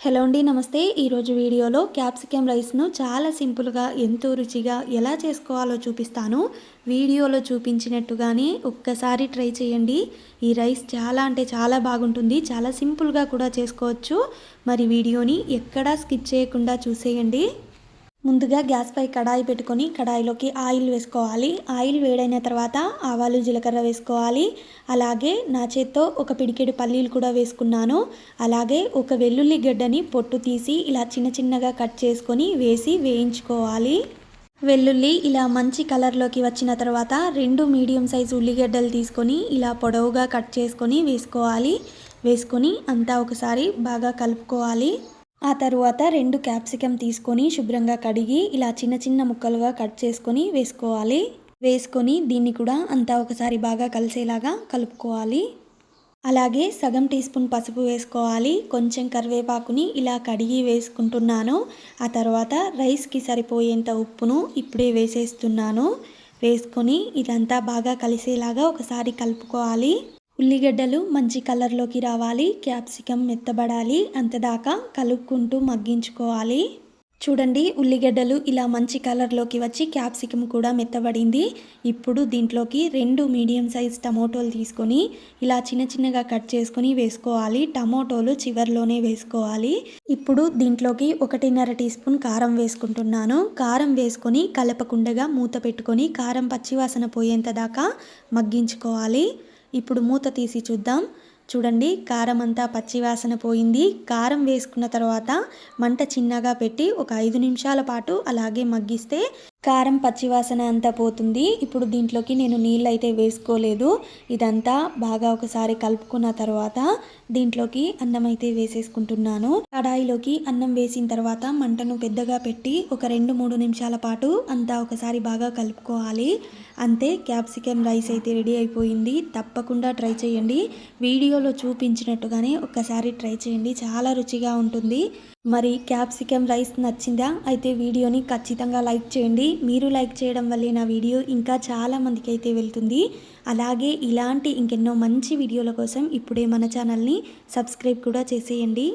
Hello అండి నమస్తే. ఈరోజు వీడియోలో క్యాప్సికమ్ రైస్ను చాలా సింపుల్గా ఎంతో రుచిగా ఎలా చేసుకోవాలో చూపిస్తాను. వీడియోలో చూపించినట్టుగానే ఒక్కసారి ట్రై చేయండి. ఈ రైస్ చాలా అంటే చాలా బాగుంటుంది. చాలా సింపుల్గా కూడా చేసుకోవచ్చు. మరి వీడియోని ఎక్కడా స్కిప్ చేయకుండా చూసేయండి. ముందుగా గ్యాస్ పై కడాయి పెట్టుకొని కడాయిలోకి ఆయిల్ వేసుకోవాలి. ఆయిల్ వేడైన తర్వాత ఆవాలు జీలకర్ర వేసుకోవాలి. అలాగే నా చేత్తో ఒక పిడికెడు పల్లీలు కూడా వేసుకున్నాను. అలాగే ఒక వెల్లుల్లి గడ్డని పొట్టు తీసి ఇలా చిన్న చిన్నగా కట్ చేసుకొని వేసి వేయించుకోవాలి. వెల్లుల్లి ఇలా మంచి కలర్లోకి వచ్చిన తర్వాత రెండు మీడియం సైజు ఉల్లిగడ్డలు తీసుకొని ఇలా పొడవుగా కట్ చేసుకొని వేసుకోవాలి. వేసుకొని అంతా ఒకసారి బాగా కలుపుకోవాలి. ఆ తరువాత రెండు క్యాప్సికమ్ తీసుకొని శుభ్రంగా కడిగి ఇలా చిన్న చిన్న ముక్కలుగా కట్ చేసుకొని వేసుకోవాలి. వేసుకొని దీన్ని కూడా అంతా ఒకసారి బాగా కలిసేలాగా కలుపుకోవాలి. అలాగే సగం టీ స్పూన్ పసుపు వేసుకోవాలి. కొంచెం కరివేపాకుని ఇలా కడిగి వేసుకుంటున్నాను. ఆ తర్వాత రైస్కి సరిపోయేంత ఉప్పును ఇప్పుడే వేసేస్తున్నాను. వేసుకొని ఇదంతా బాగా కలిసేలాగా ఒకసారి కలుపుకోవాలి. ఉల్లిగడ్డలు మంచి కలర్లోకి రావాలి క్యాప్సికం మెత్తబడాలి అంతదాకా కలుపుకుంటూ మగ్గించుకోవాలి. చూడండి ఉల్లిగడ్డలు ఇలా మంచి కలర్లోకి వచ్చి క్యాప్సికమ్ కూడా మెత్తబడింది. ఇప్పుడు దీంట్లోకి రెండు మీడియం సైజ్ టమోటోలు తీసుకొని ఇలా చిన్న చిన్నగా కట్ చేసుకొని వేసుకోవాలి. టమోటోలు చివరిలోనే వేసుకోవాలి. ఇప్పుడు దీంట్లోకి ఒకటిన్నర టీ స్పూన్ కారం వేసుకుంటున్నాను. కారం వేసుకొని కలపకుండగా మూత పెట్టుకొని కారం పచ్చివాసన పోయేంత దాకా మగ్గించుకోవాలి. ఇప్పుడు మూత తీసి చూద్దాం. చూడండి కారం అంతా పచ్చివాసన పోయింది. కారం వేసుకున్న తర్వాత మంట చిన్నగా పెట్టి ఒక ఐదు నిమిషాల పాటు అలాగే మగ్గిస్తే కారం పచ్చివాసన అంతా పోతుంది. ఇప్పుడు దీంట్లోకి నేను నీళ్ళు అయితే వేసుకోలేదు. ఇదంతా బాగా ఒకసారి కలుపుకున్న తర్వాత దీంట్లోకి అన్నం అయితే వేసేసుకుంటున్నాను. కడాయిలోకి అన్నం వేసిన తర్వాత మంటను పెద్దగా పెట్టి ఒక రెండు మూడు నిమిషాల పాటు అంతా ఒకసారి బాగా కలుపుకోవాలి. అంతే క్యాప్సికమ్ రైస్ అయితే రెడీ అయిపోయింది. తప్పకుండా ట్రై చేయండి. వీడియోలో చూపించినట్టుగానే ఒక్కసారి ట్రై చేయండి. చాలా రుచిగా ఉంటుంది. మరి క్యాప్సికమ్ రైస్ నచ్చిందా? అయితే వీడియోని ఖచ్చితంగా లైక్ చేయండి. మీరు లైక్ చేయడం వల్లే నా వీడియో ఇంకా చాలామందికి అయితే వెళ్తుంది. అలాగే ఇలాంటి ఇంకెన్నో మంచి వీడియోల కోసం ఇప్పుడే మన ఛానల్ని సబ్స్క్రైబ్ కూడా చేసేయండి.